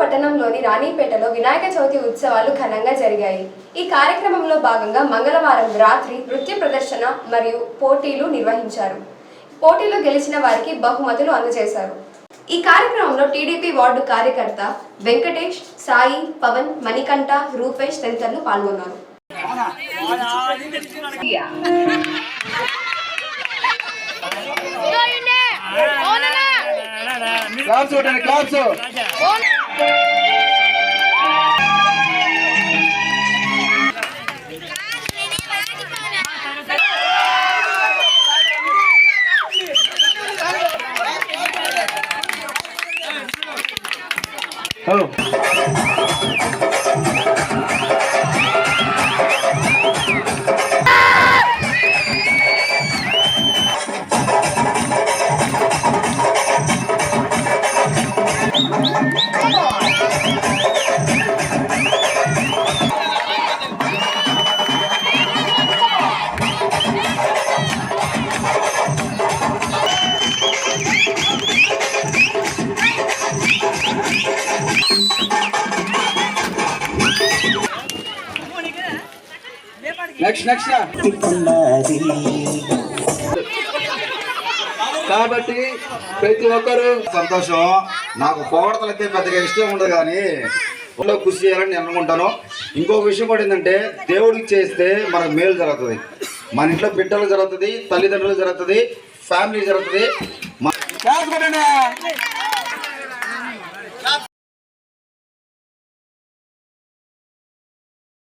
పట్టణంలోని రాణిపేటలో వినాయక చవితి ఉత్సవాలు ఘనంగా జరిగాయి. ఈ కార్యక్రమంలో భాగంగా మంగళవారం రాత్రి నృత్య ప్రదర్శన మరియు పోటీలు నిర్వహించారు. పోటీలో గెలిచిన వారికి బహుమతులు అందజేశారు. ఈ కార్యక్రమంలో టీడీపీ వార్డు కార్యకర్త వెంకటేష్ సాయి పవన్ మణికంఠ రూపేష్ తదితరులు పాల్గొన్నారు. క్లాప్స్ కొట్టండి క్లాప్స్ నెక్స్ట్ నెక్స్ట్ కాబట్టి ప్రతి ఒక్కరు సంతోషం. నాకు పొగడతలు అయితే పెద్దగా ఇష్టం ఉండదు కానీ ఒళ్ళో కృషి చేయాలని నేను అనుకుంటాను. ఇంకొక విషయం కూడా ఏంటంటే దేవుడికి చేస్తే మనకు మేలు జరుగుతుంది. మన ఇంట్లో బిడ్డలు జరుగుతుంది తల్లిదండ్రులు జరుగుతుంది ఫ్యామిలీ జరుగుతుంది.